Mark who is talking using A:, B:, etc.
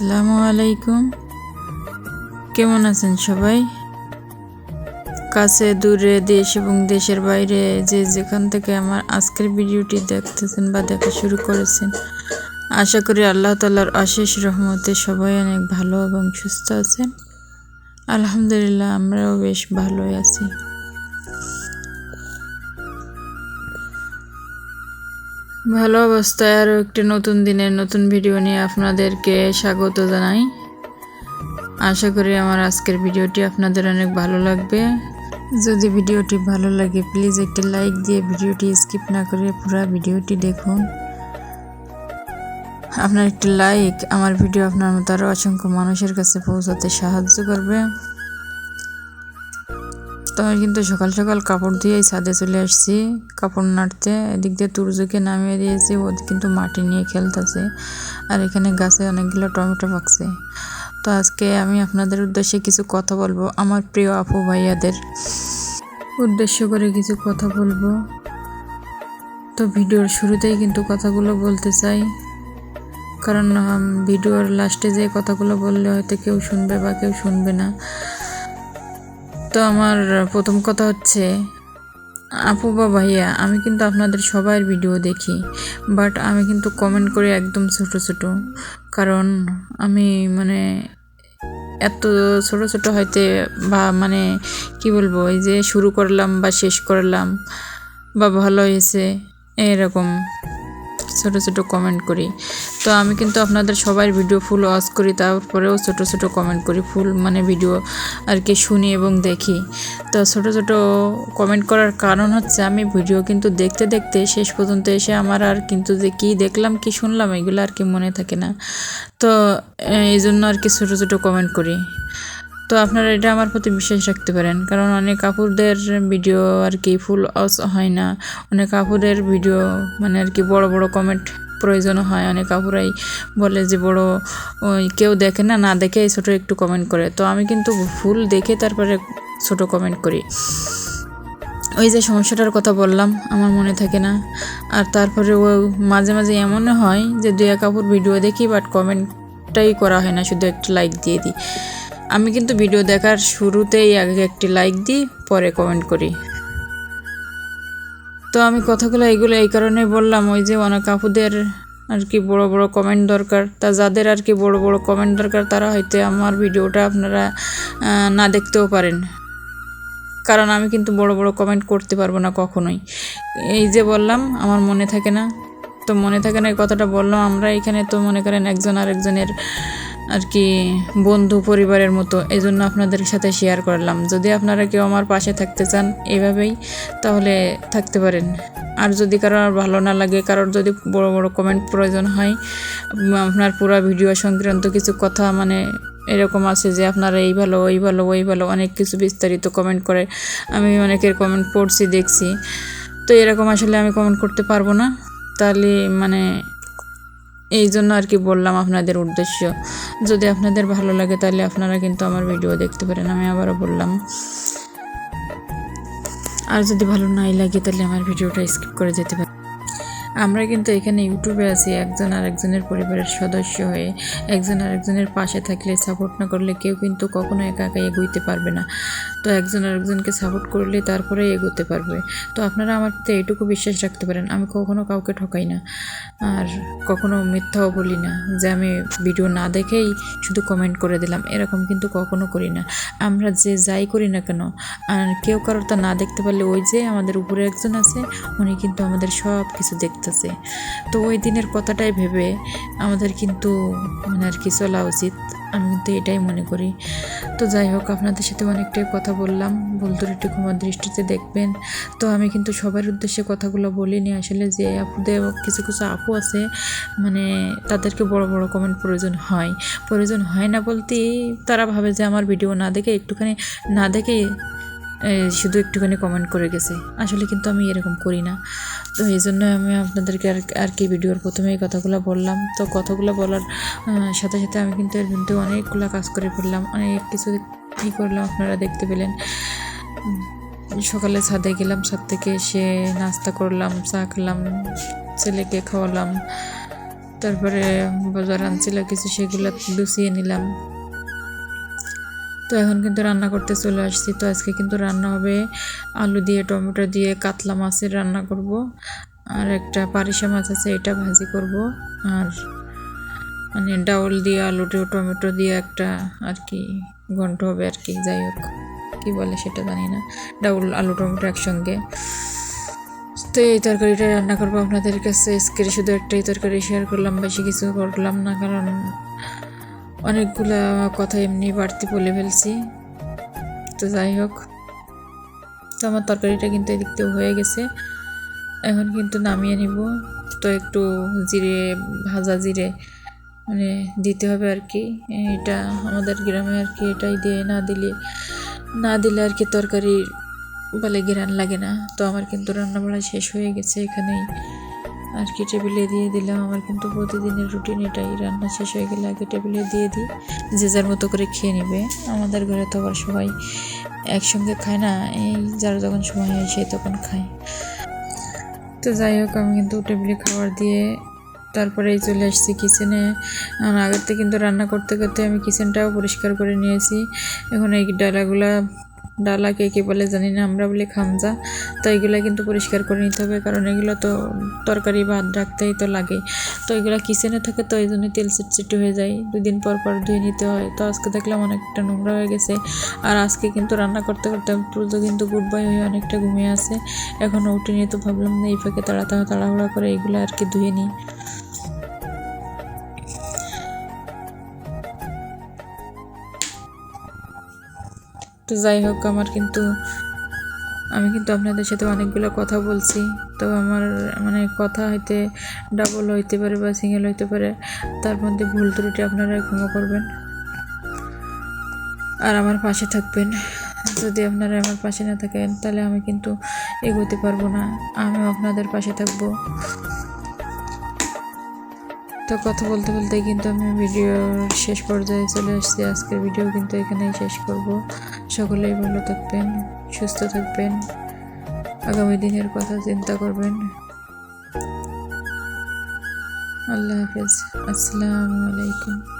A: আসসালামু আলাইকুম। কেমন আছেন সবাই? কাছে, দূরে দেশ এবং দেশের বাইরে যে যেখান থেকে আমার আজকের ভিডিওটি দেখতেছেন বা দেখা শুরু করেছেন, আশা করি আল্লাহ তালার অশেষ রহমতে সবাই অনেক ভালো এবং সুস্থ আছেন। আলহামদুলিল্লাহ, আমরাও বেশ ভালোই আছি। ভালো অবস্থায় আরও একটি নতুন দিনের নতুন ভিডিও নিয়ে আপনাদেরকে স্বাগত জানাই। আশা করি আমার আজকের ভিডিওটি আপনাদের অনেক ভালো লাগবে। যদি ভিডিওটি ভালো লাগে প্লিজ একটি লাইক দিয়ে ভিডিওটি স্কিপ না করে পুরো ভিডিওটি দেখুন। আপনার একটি লাইক আমার ভিডিও আপনার মতো আরও অসংখ্য মানুষের কাছে পৌঁছাতে সাহায্য করবে। তো আমি কিন্তু সকাল সকাল কাপড় দিয়েই ছাদে চলে আসছি। কাপড় নাড়তে, এদিক দিয়ে তুর্যকে নামিয়ে দিয়েছি। ও কিন্তু মাটি নিয়ে খেলতেছে। আর এখানে গাছে অনেকগুলো টমেটো পাকছে। তো আজকে আমি আপনাদের উদ্দেশ্যে কিছু কথা বলব, আমার প্রিয় আপু ভাইয়াদের। উদ্দেশ্য করে কিছু কথা বলব। তো ভিডিওর শুরুতেই কিন্তু কথাগুলো বলতে চাই। কারণ ভিডিওর লাস্টে যে কথাগুলো বললে হয়তো কেউ শুনবে বা কেউ শুনবে না। তো আমার প্রথম কথা হচ্ছে, আপু বা ভাইয়া, আমি কিন্তু আপনাদের সবার ভিডিও দেখি, বাট আমি কিন্তু কমেন্ট করি একদম ছোট ছোট। কারণ আমি মানে এত ছোট ছোট হয়তো বা মানে কি বলব, এই যে শুরু করলাম বা শেষ করলাম বা ভালো হয়েছে, এরকম ছোট ছোট কমেন্ট করি। তো আমি কিন্তু আপনাদের সবার ভিডিও ফুল ওয়াচ করি, তারপরেও ছোট ছোট কমেন্ট করি ফুল মানে ভিডিও আর কি শুনি এবং দেখি। তো ছোট ছোট কমেন্ট করার কারণ হচ্ছে আমি ভিডিও কিন্তু দেখতে দেখতে শেষ পর্যন্ত এসে আমার আর কিন্তু যে কী দেখলাম, কি শুনলাম, এগুলো আর কি মনে থাকে না। তো এই জন্য আর কি ছোট ছোট কমেন্ট করি। তো আপনারা এটা আমার প্রতি বিশ্বাস রাখতে পারেন, কারণ অনেক কাপুরদের ভিডিও আর কি ফুল হয় না। অনেক কাপুরের ভিডিও মানে আর কি বড় বড় কমেন্ট প্রয়োজন হয়। অনেক কাপুরাই বলে যে, বড়, ওই কেউ দেখে না না দেখে ছোট একটু কমেন্ট করে। তো আমি কিন্তু ফুল দেখে তারপরে ছোট কমেন্ট করি। ওই যে সমস্যাটার কথা বললাম, আমার মনে থাকে না। আর তারপরে ও মাঝে মাঝে এমনও হয় যে দুই কাপুর ভিডিও দেখি বাট কমেন্টটাই করা হয় না, শুধু একটা লাইক দিয়ে দিই। আমি কিন্তু ভিডিও দেখার শুরুতেই আগে একটি লাইক দিই, পরে কমেন্ট করি। তো আমি কথাগুলো এইগুলো এই কারণেই বললাম, ওই যে অনেক আপুদের আর কি বড় বড় কমেন্ট দরকার। তা যাদের আর কি বড় বড় কমেন্ট দরকার, তারা হয়তো আমার ভিডিওটা আপনারা না দেখতেও পারেন। কারণ আমি কিন্তু বড় বড় কমেন্ট করতে পারব না কখনোই। এই যে বললাম, আমার মনে থাকে না। তো মনে থাকে না এই কথাটা বললাম, আমরা এখানে তো মনে করেন একজন আরেকজনের আর কি বন্ধু পরিবারের মতো এই জন্য আপনাদের সাথে শেয়ার করলাম। যদি আপনারা কেউ আমার পাশে থাকতে চান এভাবেই, তাহলে থাকতে পারেন। আর যদি কারোর ভালো না লাগে, কারোর যদি বড় বড় কমেন্ট প্রয়োজন হয় আপনার পুরো ভিডিও সংক্রান্ত কিছু কথা মানে এরকম আছে যে আপনারা এই ভালো, ওই ভালো ওই ভালো, অনেক কিছু বিস্তারিত কমেন্ট করে আমি অনেকের কমেন্ট পড়ছি, দেখছি। তো এরকম আসলে আমি কমেন্ট করতে পারব না। তাহলে মানে এই জন্য আর কি বললাম আপনাদের উদ্দেশ্য। যদি আপনাদের ভালো লাগে তাহলে আপনারা কিন্তু আমার ভিডিও দেখতে পারেন, আমি আবারও বললাম। আর যদি ভালো নাই লাগে তাহলে আমার ভিডিওটা স্কিপ করে যেতে পারেন। আমরা কিন্তু এখানে ইউটিউবে আছি, একজন আরেকজনের পরিবারের সদস্য হয়ে একজন আরেকজনের পাশে থাকলে সাপোর্ট না করলে কেউ কিন্তু কখনো একা একা এগোইতে পারবে না। তো একজন আরেকজনকে সাপোর্ট করলে তারপরে এগোতে পারবে। তো আপনারা আমার প্রতি এইটুকু বিশ্বাস রাখতে পারেন, আমি কখনো কাউকে ঠকাই না। আর কখনো মিথ্যাও বলি না যে আমি ভিডিও না দেখেই শুধু কমেন্ট করে দিলাম, এরকম কিন্তু কখনো করি না। আমরা যে যাই করি না কেন, আর কেউ কারোর তা না দেখতে পারলে ওই যে আমাদের উপরে একজন আছে, উনি কিন্তু আমাদের সব কিছু দেখতেছে তো ওই দিনের কথাটাই ভেবে আমাদের কিন্তু মানে আর কি চলা উচিত। আমি কিন্তু এটাই মনে করি। তো যাই হোক, আপনাদের সাথে অনেকটাই কথা বললাম। ভুল একটু ক্ষমার দৃষ্টিতে দেখবেন। তো আমি কিন্তু সবার উদ্দেশ্যে কথাগুলো বলিনি। আসলে যে আপুদের কিছু কিছু আপু আছে মানে তাদেরকে বড় বড় কমেন্ট প্রয়োজন হয়। প্রয়োজন হয় না বলতেই তারা ভাবে যে আমার ভিডিও না দেখে, একটুখানি না দেখে শুধু একটুখানি কমেন্ট করে গেছে। আসলে কিন্তু আমি এরকম করি না। তো এই জন্য আমি আপনাদেরকে আর আর কি ভিডিওর প্রথমে এই কথাগুলো বললাম। তো কথাগুলো বলার সাথে সাথে আমি কিন্তু এর কিন্তু অনেকগুলো কাজ করে ফেললাম। অনেক কিছু ই করলাম, আপনারা দেখতে পেলেন। সকালে ছাদে গেলাম, ছাদ থেকে এসে নাস্তা করলাম, চা খেলাম, ছেলেকে খাওয়ালাম। তারপরে বাজার আনছিল কিছু, সেগুলো লুচিয়ে নিলাম। তো এখন কিন্তু রান্না করতে চলে আসছি। তো আজকে কিন্তু রান্না হবে আলু দিয়ে, টমেটো দিয়ে, কাতলা মাছের রান্না করব। আর একটা পারিসা মাছ আছে, এটা ভাজি করব। আর মানে ডাউল দিয়ে, আলু টমেটো দিয়ে একটা আর কি ঘন্ট হবে আর কি, যাই হোক। কী বলে সেটা জানি না। ডাউল, আলু, টমেটো একসঙ্গে। তো এই তরকারিটা রান্না করব আপনাদের কাছে। আজকে শুধু একটাই তরকারি, শেয়ার করলাম, বেশি কিছু করলাম না, কারণ অনেকগুলা কথা এমনি বাড়তি বলে ফেলছি। তো যাই হোক, তো আমার তরকারিটা কিন্তু এদিক থেকে হয়ে গেছে। এখন কিন্তু নামিয়ে নিব। তো একটু জিরে, ভাজা জিরে মানে দিতে হবে আর কি। এটা আমাদের গ্রামে আর কি এটাই দিয়ে না দিলে না দিলে আর কি তরকারি বলে ঘেরান লাগে না। তো আমার কিন্তু রান্না বাড়া শেষ হয়ে গেছে এখানেই। আর কি টেবিলে দিয়ে দিলাম। আমার কিন্তু প্রতিদিনের রুটিন এটাই। রান্না শেষ হয়ে গেলে আগে টেবিলে দিয়ে দিই। যে যার মতো করে খেয়ে নেবে। আমাদের ঘরে তো আবার সবাই একসঙ্গে খায় না। এই যার যখন সময় হয় সে তখন খায়। তো যাই হোক, আমি কিন্তু টেবিলে খাবার দিয়ে তারপরেই চলে আসছি কিচেনে আগের থেকে কিন্তু রান্না করতে করতে আমি কিচেনটাও পরিষ্কার করে নিয়েছি। এখন এই ডালাগুলা ডালা কে কে বলে জানি না, আমরা বলি খামজা। তো এগুলো কিন্তু পরিষ্কার করে নিতে হবে, কারণ এগুলো তো তরকারি ভাত রাখতেই তো লাগে। তো এগুলো কিচেনে থাকে তো এই জন্য তেল চিটচিটি হয়ে যায়। দুদিন পর পর ধুয়ে নিতে হয়। তো আজকে দেখলাম অনেকটা নোংরা হয়ে গেছে। আর আজকে কিন্তু রান্না করতে করতে তুলতো কিন্তু গুড বাই হয়ে অনেকটা ঘুমিয়ে আছে। এখনও উঠে নিয়ে তো ভাবলাম না এই ফাঁকে তাড়াতাড়ি তাড়াহুড়া করে এগুলো আর কি ধুয়ে নিই। তো যাই হোক, আমার কিন্তু, আমি কিন্তু আপনাদের সাথে অনেকগুলো কথা বলছি। তো আমার মানে কথা হইতে ডাবল হইতে পারে বা সিঙ্গেল হইতে পারে, তার মধ্যে ভুল ত্রুটি আপনারা ক্ষমা করবেন। আর আমার পাশে থাকবেন। যদি আপনারা আমার পাশে না থাকেন, তাহলে আমি কিন্তু এগোতে পারব না। আমিও আপনাদের পাশে থাকব। তো কথা বলতে বলতে কিন্তু আমি ভিডিও শেষ পর্যায়ে চলে আসছি। আজকের ভিডিও কিন্তু এখানেই শেষ করব। সকলেই ভালো থাকবেন, সুস্থ থাকবেন, আগামী দিনের কথা চিন্তা করবেন। আল্লাহ হাফেজ। আসসালামু আলাইকুম।